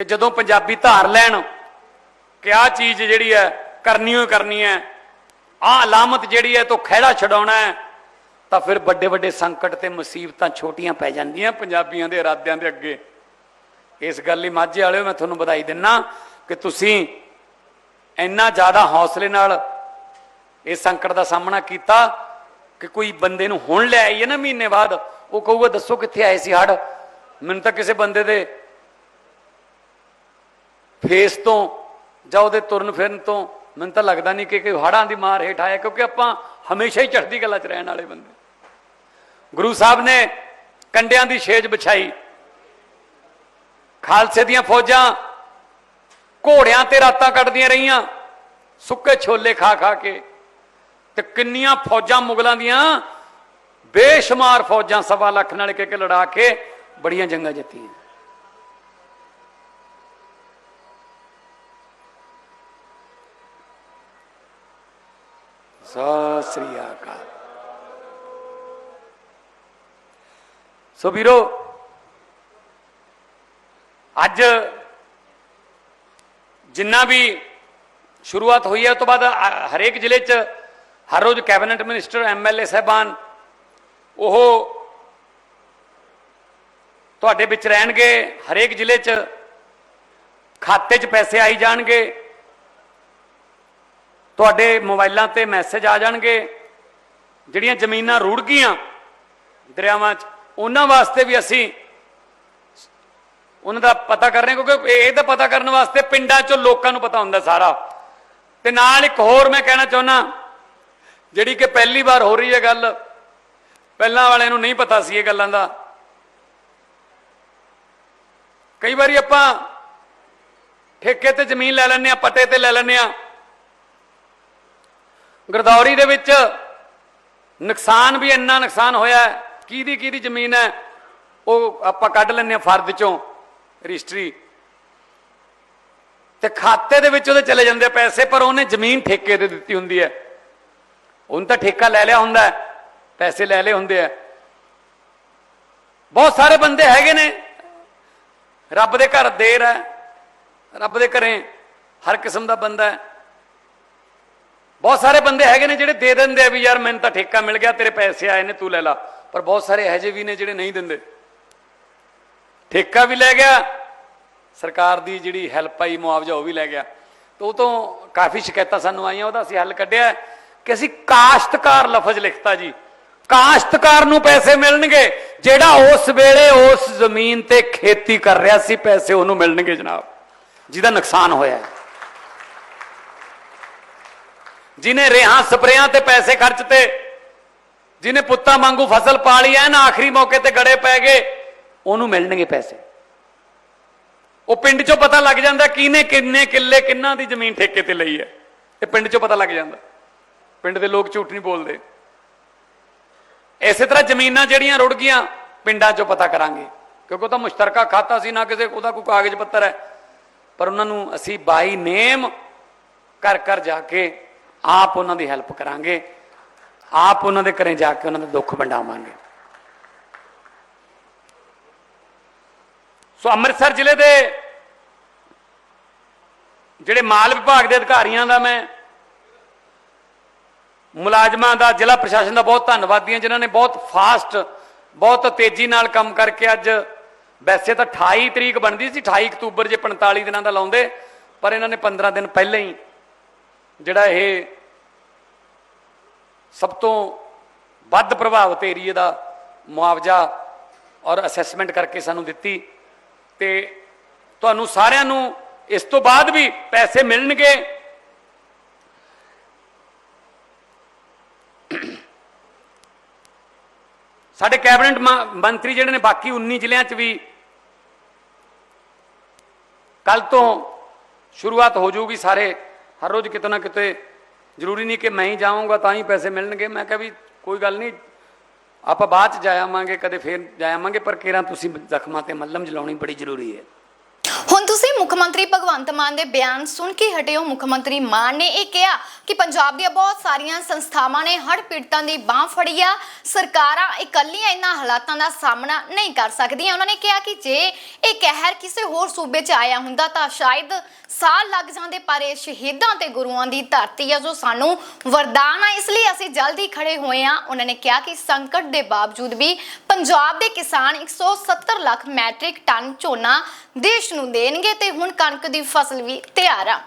ਤੇ ਜਦੋਂ ਪੰਜਾਬੀ ਧਾਰ ਲੈਣ ਕਿ ਆਹ ਚੀਜ਼ ਜਿਹੜੀ ਹੈ ਕਰਨੀ ਹੋਈ ਕਰਨੀ ਹੈ, ਆਹ ਅਲਾਮਤ ਜਿਹੜੀ ਹੈ ਤੋਂ ਖਹਿੜਾ ਛਡਾਉਣਾ ਹੈ, ਤਾਂ ਫਿਰ ਵੱਡੇ ਵੱਡੇ ਸੰਕਟ ਤੇ ਮੁਸੀਬਤਾਂ ਛੋਟੀਆਂ ਪੈ ਜਾਂਦੀਆਂ ਪੰਜਾਬੀਆਂ ਦੇ ਇਰਾਦਿਆਂ ਦੇ ਅੱਗੇ। ਇਸ ਗੱਲ ਲਈ ਮਾਝੇ ਵਾਲਿਓ, ਮੈਂ ਤੁਹਾਨੂੰ ਵਧਾਈ ਦਿੰਨਾ ਕਿ ਤੁਸੀਂ ਇੰਨਾ ਜ਼ਿਆਦਾ ਹੌਸਲੇ ਨਾਲ ਇਸ ਸੰਕਟ ਦਾ ਸਾਹਮਣਾ ਕੀਤਾ ਕਿ ਕੋਈ ਬੰਦੇ ਨੂੰ ਹੁਣ ਲੈ ਆਈਏ ਨਾ ਮਹੀਨੇ ਬਾਅਦ। ਉਹ ਕਹੂਗਾ, ਦੱਸੋ ਕਿੱਥੇ ਆਏ ਸੀ ਹੜ ਮੈਨੂੰ ਤਾਂ ਕਿਸੇ ਬੰਦੇ ਦੇ ਫੇਸ ਤੋਂ ਜਾਂ ਉਹਦੇ ਤੁਰਨ ਫਿਰਨ ਤੋਂ ਮੈਨੂੰ ਤਾਂ ਲੱਗਦਾ ਨਹੀਂ ਕਿ ਕੋਈ ਹੜਾਂ ਦੀ ਮਾਰ ਹੇਠ ਆਇਆ, ਕਿਉਂਕਿ ਆਪਾਂ ਹਮੇਸ਼ਾ ਹੀ ਚੜ੍ਹਦੀ ਕਲਾ 'ਚ ਰਹਿਣ ਵਾਲੇ ਬੰਦੇ। ਗੁਰੂ ਸਾਹਿਬ ਨੇ ਕੰਡਿਆਂ ਦੀ ਛੇਜ ਵਿਛਾਈ। ਖਾਲਸੇ ਦੀਆਂ ਫੌਜਾਂ ਘੋੜਿਆਂ ਤੇ ਰਾਤਾਂ ਕੱਟਦੀਆਂ ਰਹੀਆਂ, ਸੁੱਕੇ ਛੋਲੇ ਖਾ ਖਾ ਕੇ। ਤੇ ਕਿੰਨੀਆਂ ਫੌਜਾਂ ਮੁਗਲਾਂ ਦੀਆਂ ਬੇਸ਼ੁਮਾਰ ਫੌਜਾਂ, ਸਵਾ ਲੱਖ ਨਾਲ ਇੱਕ ਇੱਕ ਲੜਾ ਕੇ ਬੜੀਆਂ ਜੰਗਾਂ ਜਿੱਤੀਆਂ। ਸਤਿ ਸ੍ਰੀ ਅਕਾਲ। ਸੋ ਵੀਰੋ, ਅੱਜ ਜਿੰਨਾ ਵੀ ਸ਼ੁਰੂਆਤ ਹੋਈ ਹੈ ਉਸ ਤੋਂ ਬਾਅਦ ਹਰੇਕ ਜ਼ਿਲ੍ਹੇ 'ਚ ਹਰ ਰੋਜ਼ ਕੈਬਨਿਟ ਮਿਨਿਸਟਰ ਐਮਐਲਏ ਸਹਿਬਾਨ, ਉਹ ਤੁਹਾਡੇ ਵਿੱਚ ਰਹਿਣਗੇ, ਹਰੇਕ ਜ਼ਿਲ੍ਹੇ 'ਚ ਖਾਤੇ 'ਚ ਪੈਸੇ ਆਈ ਜਾਣਗੇ। ਤੁਹਾਡੇ ਮੋਬਾਈਲਾਂ ਤੇ ਮੈਸੇਜ ਆ ਜਾਣਗੇ। ਜਿਹੜੀਆਂ ਜ਼ਮੀਨਾਂ ਰੁੜ ਗਈਆਂ ਦਰਿਆਵਾਂ 'ਚ, ਉਹਨਾਂ ਵਾਸਤੇ ਵੀ ਅਸੀਂ ਉਹਨਾਂ ਦਾ ਪਤਾ ਕਰ ਰਹੇ ਕਿਉਂਕਿ ਇਹ ਤਾਂ ਪਤਾ ਕਰਨ ਵਾਸਤੇ ਪਿੰਡਾਂ 'ਚੋਂ ਲੋਕਾਂ ਨੂੰ ਪਤਾ ਹੁੰਦਾ ਸਾਰਾ। ਤੇ ਨਾਲ ਇੱਕ ਹੋਰ ਮੈਂ ਕਹਿਣਾ ਚਾਹੁੰਦਾ ਜਿਹੜੀ ਕਿ ਪਹਿਲੀ ਵਾਰ ਹੋ ਰਹੀ ਹੈ ਗੱਲ, ਪਹਿਲਾਂ ਵਾਲਿਆਂ ਨੂੰ ਨਹੀਂ ਪਤਾ ਸੀ ਇਹ ਗੱਲਾਂ ਦਾ। ਕਈ ਵਾਰੀ ਆਪਾਂ ਠੇਕੇ ਤੇ ਜ਼ਮੀਨ ਲੈ ਲੈਂਦੇ ਆ ਪੱਟੇ ਤੇ ਲੈ ਲੈਂਦੇ ਆ ਗਰਦੌਰੀ ਦੇ ਵਿੱਚ ਨੁਕਸਾਨ ਵੀ ਇੰਨਾ ਨੁਕਸਾਨ ਹੋਇਆ ਕਿਹਦੀ ਕਿਹਦੀ ਜ਼ਮੀਨ ਹੈ, ਉਹ ਆਪਾਂ ਕੱਢ ਲੈਂਦੇ ਆ ਫਰਦ ਚੋਂ ਰਜਿਸਟਰੀ। ਤੇ ਖਾਤੇ ਦੇ ਵਿੱਚ ਉਹਦੇ ਚਲੇ ਜਾਂਦੇ ਪੈਸੇ, ਪਰ ਉਹਨੇ ਜ਼ਮੀਨ ਠੇਕੇ ਤੇ ਦਿੱਤੀ ਹੁੰਦੀ ਹੈ। ਉਹਨ ਤਾਂ ਠੇਕਾ ਲੈ ਲਿਆ ਹੁੰਦਾ ਪੈਸੇ ਲੈ ਲਏ ਹੁੰਦੇ ਆ। ਬਹੁਤ ਸਾਰੇ ਬੰਦੇ ਹੈਗੇ ਨੇ, ਰੱਬ ਦੇ ਘਰ ਦੇਰ ਹੈ, ਰੱਬ ਦੇ ਘਰੇ ਹਰ ਕਿਸਮ ਦਾ ਬੰਦਾ ਹੈ। ਬਹੁਤ ਸਾਰੇ ਬੰਦੇ ਹੈਗੇ ਨੇ ਜਿਹੜੇ ਦੇ ਦਿੰਦੇ ਆ ਵੀ ਯਾਰ ਮੈਨੂੰ ਤਾਂ ਠੇਕਾ ਮਿਲ ਗਿਆ, ਤੇਰੇ ਪੈਸੇ ਆਏ ਨੇ, ਤੂੰ ਲੈ ਲਾ। ਪਰ ਬਹੁਤ ਸਾਰੇ ਇਹੋ ਜਿਹੇ ਵੀ ਨੇ ਜਿਹੜੇ ਨਹੀਂ ਦਿੰਦੇ। ਠੇਕਾ ਵੀ ਲੈ ਗਿਆ, ਸਰਕਾਰ ਦੀ ਜਿਹੜੀ ਹੈਲਪ ਆਈ, ਮੁਆਵਜ਼ਾ ਉਹ ਵੀ ਲੈ ਗਿਆ। ਤੇ ਉਹ ਤੋਂ ਕਾਫੀ ਸ਼ਿਕਾਇਤਾਂ ਸਾਨੂੰ ਆਈਆਂ, ਉਹਦਾ ਅਸੀਂ ਹੱਲ ਕੱਢਿਆ ਕਿ ਅਸੀਂ ਕਾਸ਼ਤਕਾਰ ਲਫ਼ਜ਼ ਲਿਖਤਾ ਜੀ। ਕਾਸ਼ਤਕਾਰ ਨੂੰ ਪੈਸੇ ਮਿਲਣਗੇ, ਜਿਹੜਾ ਉਸ ਵੇਲੇ ਉਸ ਜ਼ਮੀਨ ਤੇ ਖੇਤੀ ਕਰ ਰਿਹਾ ਸੀ, ਪੈਸੇ ਉਹਨੂੰ ਮਿਲਣਗੇ ਜਨਾਬ। ਜਿਹਦਾ ਨੁਕਸਾਨ ਹੋਇਆ ਹੈ। ਜਿਨੇ ਰੇਹਾਂ ਸਪਰੇਆਂ ਤੇ ਪੈਸੇ ਖਰਚ ਤੇ, ਜਿਨੇ ਪੁੱਤਾਂ ਵਾਂਗੂ ਫਸਲ ਪਾਲੀ ਐ ਨਾ ਆਖਰੀ ਮੌਕੇ ਤੇ ਗੜੇ ਪੈ ਗਏ, ਉਹਨੂੰ ਮਿਲਣਗੇ ਪੈਸੇ। ਉਹ ਪਿੰਡ ਚੋਂ ਪਤਾ ਲੱਗ ਜਾਂਦਾ ਕਿਹਨੇ ਕਿੰਨੇ ਕਿੱਲੇ ਕਿੰਨਾ ਦੀ ਜ਼ਮੀਨ ਠੇਕੇ ਤੇ ਲਈ ਹੈ। ਇਹ ਪਿੰਡ ਚੋਂ ਪਤਾ ਲੱਗ ਜਾਂਦਾ। ਪਿੰਡ ਦੇ ਲੋਕ ਝੂਠ ਨਹੀਂ ਬੋਲਦੇ। ਇਸੇ ਤਰ੍ਹਾਂ ਜ਼ਮੀਨਾਂ ਜਿਹੜੀਆਂ ਰੁੜ ਗਈਆਂ, ਪਿੰਡਾਂ ਚੋਂ ਪਤਾ ਕਰਾਂਗੇ। ਕਿਉਂਕਿ ਉਹ ਤਾਂ ਮੁਸ਼ਤਰਕਾ ਖਾਤਾ ਸੀ, ਨਾ ਕਿਸੇ, ਉਹਦਾ ਕੋਈ ਕਾਗਜ਼ ਪੱਤਰ ਹੈ। ਪਰ ਉਹਨਾਂ ਨੂੰ ਅਸੀਂ ਬਾਈ ਨੇਮ ਘਰ ਘਰ ਜਾ ਕੇ ਆਪ ਉਹਨਾਂ ਦੀ ਹੈਲਪ ਕਰਾਂਗੇ। ਆਪ ਉਹਨਾਂ ਦੇ ਘਰੇ ਜਾ ਕੇ ਉਹਨਾਂ ਦਾ ਦੁੱਖ ਵੰਡਾਵਾਂਗੇ। ਸੋ ਅੰਮ੍ਰਿਤਸਰ ਜ਼ਿਲ੍ਹੇ ਦੇ ਜਿਹੜੇ ਮਾਲ ਵਿਭਾਗ ਦੇ ਅਧਿਕਾਰੀਆਂ ਦਾ ਮੈਂ ਮੁਲਾਜ਼ਮਾਂ ਦਾ ਜ਼ਿਲ੍ਹਾ ਪ੍ਰਸ਼ਾਸਨ ਦਾ ਬਹੁਤ ਧੰਨਵਾਦੀ ਹਾਂ, ਜਿਨ੍ਹਾਂ ਨੇ ਬਹੁਤ ਫਾਸਟ ਬਹੁਤ ਤੇਜ਼ੀ ਨਾਲ ਕੰਮ ਕਰਕੇ ਅੱਜ ਵੈਸੇ ਤਾਂ 28 ਤਰੀਕ ਬਣਦੀ ਸੀ 28 ਅਕਤੂਬਰ ਜੇ 45 ਦਿਨਾਂ ਦਾ ਲਾਉਂਦੇ, ਪਰ ਇਹਨਾਂ ਨੇ 15 ਦਿਨ ਪਹਿਲਾਂ ਹੀ ਜਿਹੜਾ ਇਹ ਸਭ ਤੋਂ ਵੱਧ ਪ੍ਰਭਾਵਿਤ ਏਰੀਏ ਦਾ ਮੁਆਵਜ਼ਾ ਔਰ ਅਸੈਸਮੈਂਟ ਕਰਕੇ ਸਾਨੂੰ ਦਿੱਤੀ ਤੇ ਤੁਹਾਨੂੰ ਸਾਰਿਆਂ ਨੂੰ ਇਸ ਤੋਂ ਬਾਅਦ ਵੀ ਪੈਸੇ ਮਿਲਣਗੇ। ਸਾਡੇ ਕੈਬਨਿਟ ਮ- ਮੰਤਰੀ ਜਿਹੜੇ ਨੇ ਬਾਕੀ 19 ਜ਼ਿਲ੍ਹਿਆਂ 'ਚ ਵੀ ਕੱਲ ਤੋਂ ਸ਼ੁਰੂਆਤ ਹੋ ਜਾਊਗੀ ਸਾਰੇ, ਹਰ ਰੋਜ਼ ਕਿਤੇ ਨਾ ਕਿਤੇ ਜ਼ਰੂਰੀ ਨਹੀਂ ਕਿ ਮੈਂ ਹੀ ਜਾਵਾਂਗਾ, ਤਾਂ ਹੀ ਪੈਸੇ ਮਿਲਣਗੇ। ਮੈਂ ਕਿਹਾ ਵੀ ਕੋਈ ਗੱਲ ਨਹੀਂ, ਆਪਾਂ ਬਾਅਦ ਚ ਜਾ ਕਦੇ ਫੇਰ ਜਾ ਪਰ ਕੇਰਾਂ ਤੁਸੀਂ ਜ਼ਖਮਾਂ ਤੇ ਮੱਲਮ ਜਲਾਉਣੀ ਬੜੀ ਜ਼ਰੂਰੀ ਹੈ। ਹੁਣ ਤੁਸੀਂ ਮੁੱਖ ਮੰਤਰੀ ਭਗਵੰਤ ਮਾਨ ਦੇ ਬਿਆਨ ਸੁਣ ਕੇ ਹਟਿਓ। ਮੁੱਖ ਮੰਤਰੀ ਮਾਨ ਨੇ ਇਹ ਕਿਹਾ ਕਿ ਪੰਜਾਬ ਦੀਆਂ ਬਹੁਤ ਸਾਰੀਆਂ ਸੰਸਥਾਵਾਂ ਨੇ ਹੜ੍ਹ ਪੀੜਤਾਂ ਦੀ ਬਾਹ ਫੜੀ ਆ। ਸਰਕਾਰਾਂ ਇਕੱਲੀਆਂ ਇਹਨਾਂ ਹਾਲਾਤਾਂ ਦਾ ਸਾਹਮਣਾ ਨਹੀਂ ਕਰ ਸਕਦੀਆਂ। ਉਹਨਾਂ ਨੇ ਕਿਹਾ ਕਿ ਜੇ ਕਹਿਰ ਕਿਸੇ ਹੋਰ ਸੂਬੇ 'ਚ ਆਇਆ ਹੁੰਦਾ ਤਾਂ ਸ਼ਾਇਦ ਸਾਲ ਲੱਗ ਜਾਂਦੇ, ਪਰ ਇਹ ਸ਼ਹੀਦਾਂ ਤੇ ਗੁਰੂਆਂ ਦੀ ਧਰਤੀ ਆ ਜੋ ਸਾਨੂੰ ਵਰਦਾਨ ਆ। ਇਸ ਲਈ ਅਸੀਂ ਜਲਦੀ ਖੜੇ ਹੋਏ ਆ ਉਹਨਾਂ ਨੇ ਕਿਹਾ ਕਿ ਸੰਕਟ ਦੇ ਬਾਵਜੂਦ ਵੀ ਪੰਜਾਬ ਦੇ ਕਿਸਾਨ 170 ਲੱਖ ਮੈਟ੍ਰਿਕ ਟਨ ਝੋਨਾ ਦੇਸ਼ ਨੂੰ ਦੇਣਗੇ ਤੇ ਹੁਣ ਕਣਕ ਦੀ ਫਸਲ ਵੀ ਤਿਆਰ ਆ।